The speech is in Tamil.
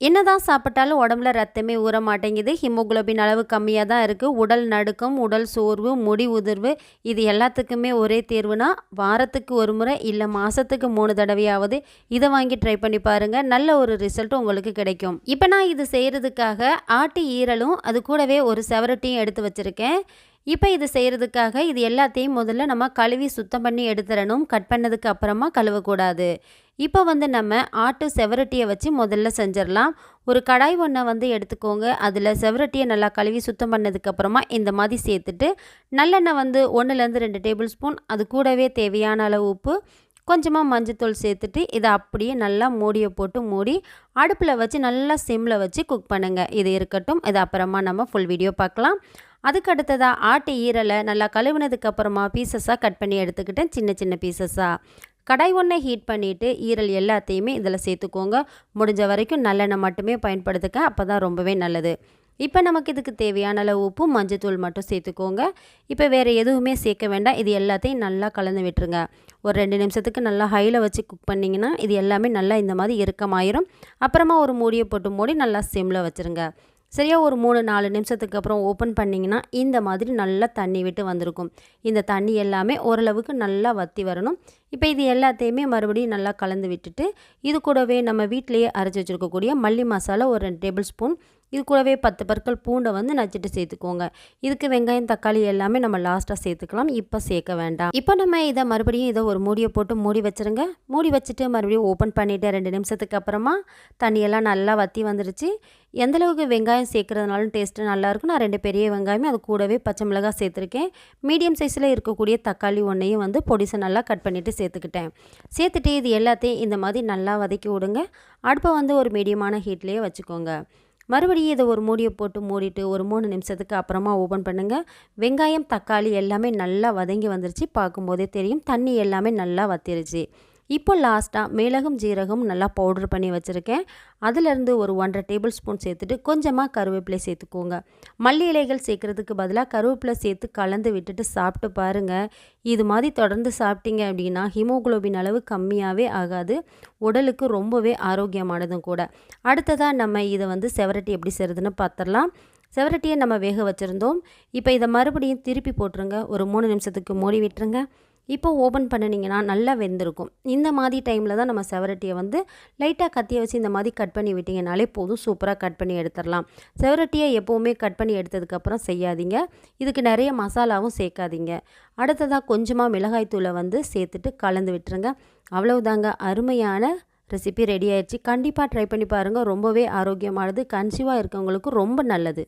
என்னதான் சாப்பிட்டாலும் உடம்புல ரத்தமே ஊற மாட்டேங்குது. ஹிமோகுளோபின் அளவு கம்மியாக தான் இருக்குது உடல் நடுக்கம் உடல் சோர்வு முடி உதிர்வு இது எல்லாத்துக்குமே ஒரே தேர்வுனா வாரத்துக்கு ஒரு முறை இல்லை மாதத்துக்கு மூணு தடவையாவது இதை வாங்கி ட்ரை பண்ணி பாருங்கள் நல்ல ஒரு ரிசல்ட் உங்களுக்கு கிடைக்கும். இப்போ நான் இது செய்கிறதுக்காக ஆட்டு ஈரலும் அது கூடவே ஒரு செவரட்டியும் எடுத்து வச்சுருக்கேன். இப்போ இது செய்கிறதுக்காக இது எல்லாத்தையும் முதல்ல நம்ம கழுவி சுத்தம் பண்ணி எடுத்துடணும். கட் பண்ணதுக்கு அப்புறமா கழுவக்கூடாது. இப்போ வந்து நம்ம ஆட்டு செவரட்டியை வச்சு முதல்ல செஞ்சிடலாம். ஒரு கடாய் ஒன்றை வந்து எடுத்துக்கோங்க. அதில் செவரட்டியை நல்லா கழுவி சுத்தம் பண்ணதுக்கப்புறமா இந்த மாதிரி சேர்த்துட்டு நல்லெண்ணெய் வந்து ஒன்றுலேருந்து ரெண்டு டேபிள் ஸ்பூன் அது கூடவே தேவையான அளவு உப்பு கொஞ்சமாக மஞ்சத்தூள் சேர்த்துட்டு இதை அப்படியே நல்லா மூடியை போட்டு மூடி அடுப்பில் வச்சு நல்லா சிம்மில் வச்சு குக் பண்ணுங்கள் இது இருக்கட்டும். இது அப்புறமா நம்ம ஃபுல் வீடியோ பார்க்கலாம். அதுக்கு அடுத்ததாக ஆட்டு ஈரலை நல்லா கழுவுனதுக்கப்புறமா பீசஸாக கட் பண்ணி எடுத்துக்கிட்டேன். சின்ன சின்ன பீசஸாக கடாய் ஒன்றை ஹீட் பண்ணிவிட்டு ஈரல் எல்லாத்தையுமே இதில் சேர்த்துக்கோங்க. முடிஞ்ச வரைக்கும் நல்லெண்ணெய் மட்டுமே பயன்படுத்துக்க அப்போ தான் ரொம்பவே நல்லது. இப்போ நமக்கு இதுக்கு தேவையான அளவு உப்பு மஞ்சத்தூள் மட்டும் சேர்த்துக்கோங்க. இப்போ வேறு எதுவுமே சேர்க்க வேண்டாம். இது எல்லாத்தையும் நல்லா கலந்து விட்டுருங்க. ஒரு ரெண்டு நிமிஷத்துக்கு நல்லா ஹையில் வச்சு குக் பண்ணிங்கன்னா இது எல்லாமே நல்லா இந்த மாதிரி இறுக்கமாயிரும். அப்புறமா ஒரு மூடியை போட்டு மூடி நல்லா சிம்மில் வச்சுருங்க. சரியாக ஒரு மூணு நாலு நிமிஷத்துக்கு அப்புறம் ஓப்பன் பண்ணிங்கன்னா இந்த மாதிரி நல்லா தண்ணி விட்டு வந்திருக்கும். இந்த தண்ணி எல்லாமே ஓரளவுக்கு நல்லா வற்றி வரணும். இப்போ இது எல்லாத்தையுமே மறுபடியும் நல்லா கலந்து விட்டுட்டு இது கூடவே நம்ம வீட்டிலையே அரைச்சி வச்சுருக்கக்கூடிய மல்லி மசாலா ஒரு ரெண்டு டேபிள் ஸ்பூன் இது கூடவே பத்து பற்கள் பூண்டை வந்து நச்சுட்டு சேர்த்துக்கோங்க. இதுக்கு வெங்காயம் தக்காளி எல்லாமே நம்ம லாஸ்ட்டாக சேர்த்துக்கலாம். இப்போ சேர்க்க வேண்டாம். இப்போ நம்ம இதை மறுபடியும் இதை ஒரு மூடியை போட்டு மூடி வச்சுருங்க. மூடி வச்சுட்டு மறுபடியும் ஓப்பன் பண்ணிவிட்டு ரெண்டு நிமிஷத்துக்கு அப்புறமா தண்ணியெல்லாம் நல்லா வற்றி வந்துடுச்சு எந்தளவுக்கு வெங்காயம் சேர்க்குறதுனாலும் டேஸ்ட்டு நல்லாயிருக்கும் நான் ரெண்டு பெரிய வெங்காயமே அது கூடவே பச்சை மிளகாய் சேர்த்துருக்கேன். மீடியம் சைஸில் இருக்கக்கூடிய தக்காளி ஒன்றையும் வந்து பொடிசை நல்லா கட் பண்ணிவிட்டு சேர்த்துக்கிட்டேன். சேர்த்துட்டு இது எல்லாத்தையும் இந்த மாதிரி நல்லா வதக்கி விடுங்க. அடுப்பை வந்து ஒரு மீடியமான ஹீட்லேயே வச்சுக்கோங்க. மறுபடியும் இதை ஒரு மூடியை போட்டு மூடிட்டு ஒரு மூணு நிமிஷத்துக்கு அப்புறமா ஓப்பன் பண்ணுங்கள் வெங்காயம் தக்காளி எல்லாமே நல்லா வதங்கி வந்துருச்சு. பார்க்கும்போதே தெரியும் தண்ணி எல்லாமே நல்லா வத்திருச்சு. இப்போ லாஸ்ட்டாக மிளகும் ஜீரகம் நல்லா பவுடர் பண்ணி வச்சுருக்கேன். அதிலேருந்து ஒரு ஒன்றரை டேபிள் ஸ்பூன் சேர்த்துட்டு கொஞ்சமாக கருவேப்பிலை சேர்த்துக்கோங்க. மல்லி இலைகள் சேர்க்குறதுக்கு பதிலாக கருவேப்பிலை சேர்த்து கலந்து விட்டுட்டு சாப்பிட்டு பாருங்கள் இது மாதிரி தொடர்ந்து சாப்பிட்டீங்க அப்படின்னா ஹீமோகுளோபின் அளவு கம்மியாகவே ஆகாது. உடலுக்கு ரொம்பவே ஆரோக்கியமானதும் கூட. அடுத்ததாக நம்ம இதை வந்து செவரட்டி எப்படி செய்கிறதுன்னு பார்த்துடலாம் செவரட்டியை நம்ம வேக வச்சுருந்தோம். இப்போ இதை மறுபடியும் திருப்பி போட்டுருங்க. ஒரு மூணு நிமிஷத்துக்கு மூடி விட்டுருங்க. இப்போ ஓப்பன் பண்ணினீங்கன்னா நல்லா வெந்திருக்கும். இந்த மாதிரி டைமில் தான் நம்ம செவரட்டியை வந்து லைட்டாக கத்தியை வச்சு இந்த மாதிரி கட் பண்ணி விட்டிங்கனாலே போதும். சூப்பராக கட் பண்ணி எடுத்துடலாம். செவரட்டியை எப்போவுமே கட் பண்ணி எடுத்ததுக்கப்புறம் செய்யாதீங்க. இதுக்கு நிறைய மசாலாவும் சேர்க்காதீங்க. அடுத்ததாக கொஞ்சமாக மிளகாய்த்தூளை வந்து சேர்த்துட்டு கலந்து விட்டுருங்க. அவ்வளவுதாங்க. அருமையான ரெசிபி ரெடி ஆயிடுச்சு. கண்டிப்பாக ட்ரை பண்ணி பாருங்கள் ரொம்பவே ஆரோக்கியமானது. கன்சீவாக இருக்கவங்களுக்கு ரொம்ப நல்லது.